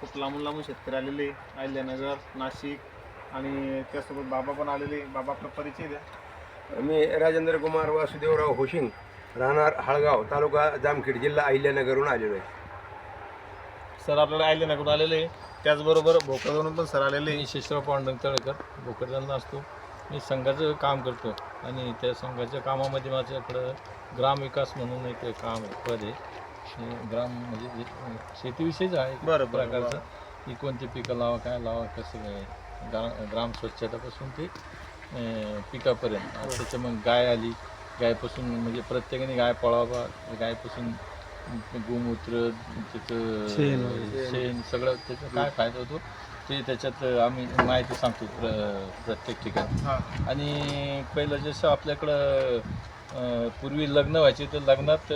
खूप लांबून लांबून शेतकरी आलेले अहिल्यानगर नाशिक आणि त्यासोबत बाबा पण आलेले बाबा आपला परिचय द्या. मी राजेंद्र कुमार वासुदेवराव होशिंग राहणार हाळगाव तालुका जामखेड जिल्हा अहिल्यानगरहून आलेलो आहे. सर आपल्याला अहिल्यानगरून आलेले त्याचबरोबर भोकरवरून पण सर आलेले मी शिशराव पांडुरंग तळेकर भोकरदनला असतो. मी संघाचं काम करतो आणि त्या संघाच्या कामामध्ये माझ्याकडं ग्रामविकास म्हणून एक काम आहे पद आहे. हे ग्राम म्हणजे शेतीविषयीच आहे एक बरं, प्रकारचं. की कोणते पिकं लावा काय लावा कसं काय? ग्रा ग्राम स्वच्छतापासून ते पिकापर्यंत. आणि त्याच्या मग गाय आली गायपासून म्हणजे प्रत्येकाने गाय पळावा गायपासून गोमूत्र त्याचं शेण. सगळं त्याचा काय फायदा होतो ते त्याच्यात आम्ही माहिती सांगतो प्र प्रत्येक ठिकाणी. हां. आणि पहिलं जसं आपल्याकडं पूर्वी लग्न व्हायचे तर लग्नात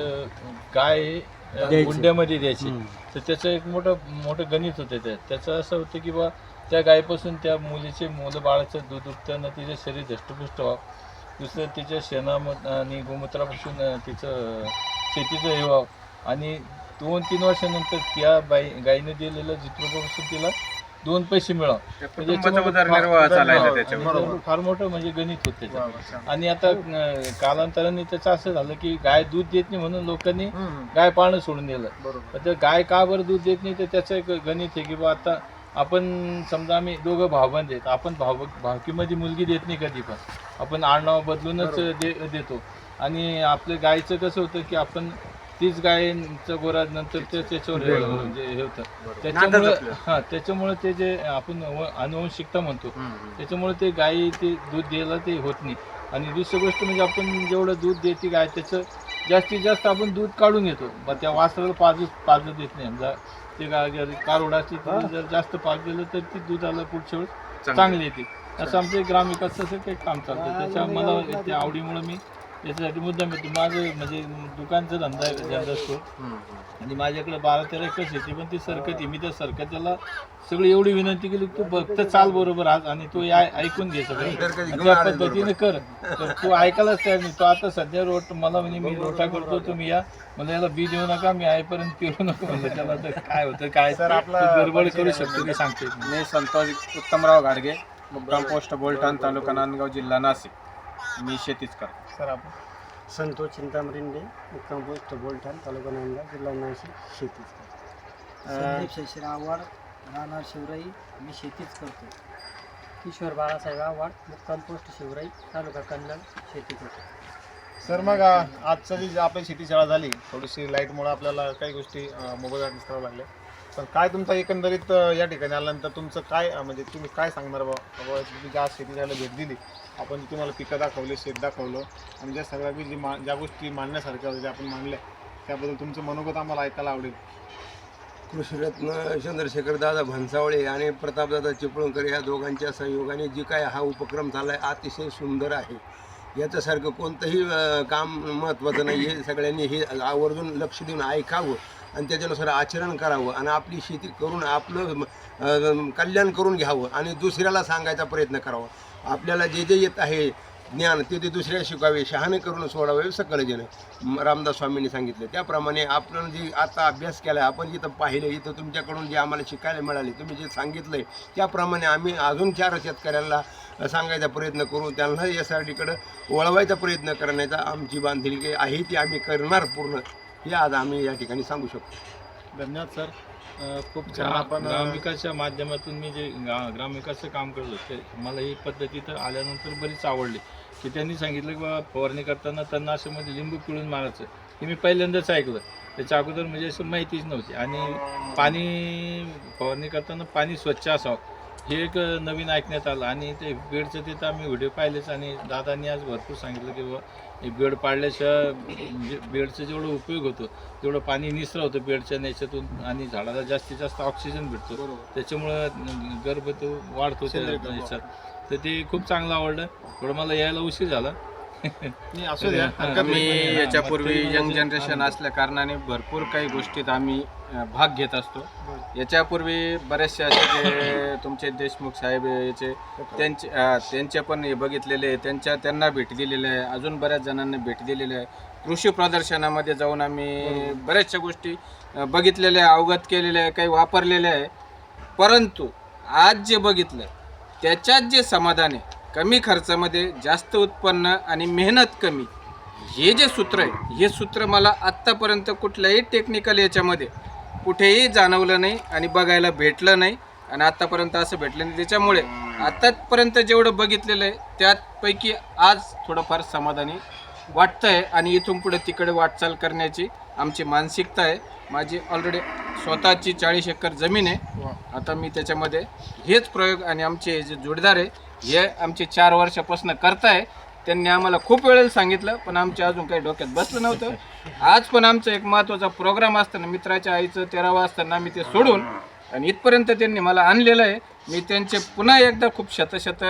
गाय गुंड्यामध्ये द्यायची. तर त्याचं एक मोठं मोठं गणित होतं ते. त्याचं असं होतं की बा त्या गायीपासून त्या मुलीचे मुलं बाळाचं दूध उपताना तिचं शरीर धष्टपुष्ट व्हावं. दुसरं तिच्या शेणामध आणि गोमूत्रापासून तिचं शेतीचं हे व्हावं. आणि दोन तीन वर्षानंतर त्या बाई गायीने दिलेलं जित्रोपासून तिला दोन पैसे मिळावं. म्हणजे फार- मोठं म्हणजे गणित होतं त्याच्यात. आणि आता अं, कालांतराने त्याचं असं झालं की गाय दूध देत नाही म्हणून लोकांनी गाय पाळणं सोडून दिलं. बरोबर. तर गाय का बरं दूध देत नाही तर त्याचं एक गणित आहे की बा आता आपण समजा आम्ही दोघं भावबंद आहेत. आपण भाव भावकीमध्ये मुलगी देत नाही कधी पण. आपण आडनाव बदलूनच दे देतो. आणि आपल्या गायचं कसं होतं की आपण तीच गायचं गोरा नंतर ते त्याच्यावर हे- म्हणजे हे होतं. त्याच्यामुळं हां त्याच्यामुळं ते जे आपण व- अनुवंशिकता म्हणतो त्याच्यामुळे ते गायी ते दूध द्यायला ते होत नाही. आणि दुसरी गोष्ट म्हणजे आपण जेवढं दूध देते गाय त्याचं जास्तीत जास्त आपण दूध काढून घेतो. मग त्या वासराला पाजू पाजू देत नाही. समजा ते गा कारोड असते तिने जर जास्त पाज दिलं तर ती दुधाला पुढच्या वेळेस चांगली. येते. असं आमचं ग्राम विकासाचं काही काम चालतं. त्याच्या मला त्या आवडीमुळं मी याच्यासाठी मुद्दाम येतो. माझं म्हणजे दुकानचा धंदा आहे जनरल स्टोर आणि माझ्याकडे बारा तेरा एकर शेती पण ती सरकत आहे. मी त्या सरकत्याला सगळी एवढी विनंती केली की तू फक्त चाल बरोबर आज आणि तू ऐ- ऐकून घे सगळं. त्या पद्धतीने कर. तर तू ऐकायलाच तयार नाही तो आता सध्या रोट मला म्हणजे मी रोटा करतो तुम्ही या. मला याला बी देऊ नका मी आईपर्यंत फिरू नको. म्हणलं त्याला तर काय होतं काय सर, आपला गडबड करू शकतो की सांगते मी संतोष उत्तमराव गाडगे मुक्काम पोस्ट बोलठाण तालुका नांदगाव जिल्हा नाशिक. मी शेतीच करतो. सर आपण संतोष चिंतामरिंदे मुक्काम पोस्ट बोलठाण तालुका नांदगाव जिल्हा नाशिक शेतीच संदीप शशिरा आव्हाड राहणार शिवराई मी शेतीच करतो. किशोर बाळासाहेब आव्हाड मुक्काम पोस्ट शिवराई तालुका कन्नड शेती करतो. सर मग आ, आजचं जी आपली शेती शाळा झाली थोडीशी लाईटमुळे आपल्याला काही गोष्टी मोबाईल दिसाव्या लागल्या पण काय तुमचा एकंदरीत या ठिकाणी आल्यानंतर तुमचं काय म्हणजे तुम्ही काय सांगणार बा बाबा तुम्ही ज्या शेती भेट दिली आपण तुम्हाला पिकं दाखवले शेत दाखवलं आणि ज्या सगळ्या बी जी मा ज्या गोष्टी मांडण्यासारख्या होत्या ज्या आपण मांडल्या त्याबद्दल तुमचं मनोगत आम्हाला ऐकायला आवडेल. कृषीरत्न चंद्रशेखर दादा भन्सावळे आणि प्रतापदादा चिपळूणकर या दोघांच्या संयोगाने जी काय हा उपक्रम झाला आहे अतिशय सुंदर आहे. याच्यासारखं कोणतंही काम महत्त्वाचं नाही आहे सगळ्यांनी हे आवर्जून लक्ष देऊन ऐकावं आणि त्याच्यानुसार आचरण करावं आणि आपली शेती करून आपलं कल्याण करून घ्यावं आणि दुसऱ्याला सांगायचा प्रयत्न करावा. आपल्याला जे जे येत आहे ज्ञान ते ते दुसऱ्या शिकावे शहाणे करून सोडावे सकल जन रामदास स्वामींनी सांगितलं. त्याप्रमाणे आपण जे आता अभ्यास केला आपण जिथं पाहिलं इथं तुमच्याकडून जे आम्हाला शिकायला मिळाले तुम्ही जे सांगितलं आहे त्याप्रमाणे आम्ही अजून चार शेतकऱ्यांना सांगायचा प्रयत्न करू त्यांना यासाठीकडं वळवायचा प्रयत्न करण्याचा आमची बांधिलकी आहे ती आम्ही करणार पूर्ण. हे आज आम्ही या ठिकाणी सांगू शकतो. धन्यवाद सर. खूप छान. आपण ग्रामविकासच्या माध्यमातून मी जे गा- ग्रामविकासचं काम करतो ते मला ही पद्धती तर आल्यानंतर बरीच आवडली. की त्यांनी सांगितलं की बाबा फवारणी करताना तणनाशकमध्ये लिंबू पिळून मारायचं. हे मी पहिल्यांदाच ऐकलं. त्याच्या अगोदर म्हणजे असं माहितीच नव्हती. आणि पाणी फवारणी करताना पाणी स्वच्छ असावं. हे एक नवीन ऐकण्यात आलं आणि ते बेडचं तिथं आम्ही व्हिडिओ पाहिलेच आणि दादांनी आज भरपूर सांगितलं की बाबा हे बेड पाडल्याशिवाय म्हणजे बेडचा जेवढा उपयोग होतो तेवढं पाणी निसरं होतं बेडच्या याच्यातून आणि झाडाला जास्तीत जास्त ऑक्सिजन भेटतो. त्याच्यामुळं गर्भ तो वाढतो त्या. याच्यात. तर ते खूप चांगलं आवडलं. थोडं मला यायला उशीर झाला. नाही, असू द्या हरकत मी नाही. हा, याच्यापूर्वी यंग जनरेशन असल्या कारणाने भरपूर काही गोष्टीत आम्ही भाग घेत असतो. याच्यापूर्वी बरेचसे असे जे तुमचे देशमुख साहेब याचे त्यांचे त्यांचे पण हे बघितलेले त्यांच्या त्यांना भेट दिलेल्या आहे. अजून बऱ्याच जणांना भेट दिलेल्या आहे. कृषी प्रदर्शनामध्ये जाऊन आम्ही बऱ्याचशा गोष्टी बघितलेल्या आहे अवगत केलेल्या आहे काही वापरलेल्या आहे. परंतु आज जे बघितलं त्याच्यात जे समाधान आहे कमी खर्चामध्ये जास्त उत्पन्न आणि मेहनत कमी. हे जे सूत्र आहे हे सूत्र मला आत्तापर्यंत कुठल्याही टेक्निकल याच्यामध्ये कुठेही जाणवलं नाही आणि बघायला भेटलं नाही आणि आत्तापर्यंत असं भेटलं नाही. त्याच्यामुळे आत्तापर्यंत जेवढं बघितलेलं आहे त्यापैकी आज थोडंफार समाधानी वाटतंय आणि इथून पुढे तिकडे वाटचाल करण्याची आमची मानसिकता आहे. माझी ऑलरेडी स्वतःची चाळीस एकर जमीन आहे. आता मी त्याच्यामध्ये हेच प्रयोग आणि आमचे जे जोडदार आहे हे आमचे चार वर्षापासून करताय. त्यांनी आम्हाला खूप वेळेला सांगितलं पण आमच्या अजून काही डोक्यात बसलं नव्हतं. आज पण आमचा एक महत्त्वाचा प्रोग्राम असताना मित्राच्या आईचं तेरावं असताना आम्ही ते सोडून आणि इथपर्यंत त्यांनी मला आणलेलं आहे. मी त्यांचे पुन्हा एकदा खूप शतशत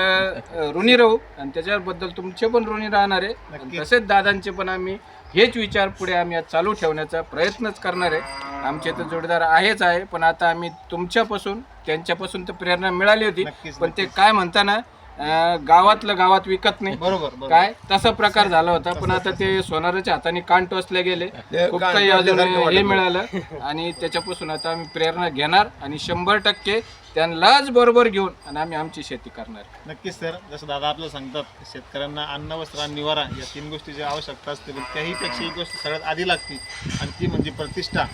ऋणी राहू. आणि त्याच्याबद्दल तुमचे पण ऋणी राहणार आहे. तसेच दादांचे पण आम्ही हेच विचार पुढे आम्ही आज चालू ठेवण्याचा प्रयत्नच करणार आहे. आमचे तर जोडीदार आहेच आहे पण आता आम्ही तुमच्यापासून त्यांच्यापासून तर प्रेरणा मिळाली होती. पण ते काय म्हणताना अं, गावातलं गावात विकत नाही. बरोबर बरोबर. काय? तसा प्रकार झाला होता पण आता ते सोनाराच्या हाताने कान टोचले गेले. ते खूप कान काही अजून टोचल्यासारखं हे मिळालं. आणि त्याच्यापासून आता आम्ही प्रेरणा घेणार आणि शंभर टक्के त्यांनाच बरोबर घेऊन आणि आम्ही आमची शेती करणार. नक्कीच सर. जसं दादा आपल्याला सांगतात शेतकऱ्यांना अन्न वस्त्र आणि निवारा या तीन गोष्टीची आवश्यकता असते पण त्याहीपेक्षा ही गोष्ट सगळ्यात आधी लागते. आणि ती म्हणजे प्रतिष्ठा.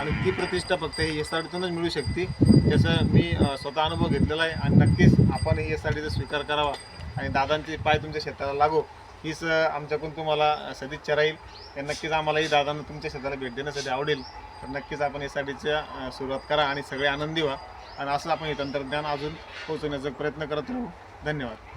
आणि ती प्रतिष्ठा फक्त ही एस आर टीतूनच मिळू शकते. त्याचा मी स्वतः अनुभव घेतलेला आहे आणि नक्कीच आपण ही एस आर टीचा स्वीकार करावा आणि दादांचे पाय तुमच्या शेताला लागो हीच आमच्याकडून तुम्हाला सदिच्छा राहील. आणि नक्कीच आम्हालाही दादांना तुमच्या शेताला भेट देण्यासाठी आवडेल. तर नक्कीच आपण एस आर टीच्या सुरुवात करा आणि सगळे आनंदी व्हा. आणि असं आपण हे तंत्रज्ञान अजून पोहोचवण्याचा प्रयत्न करत राहू. धन्यवाद.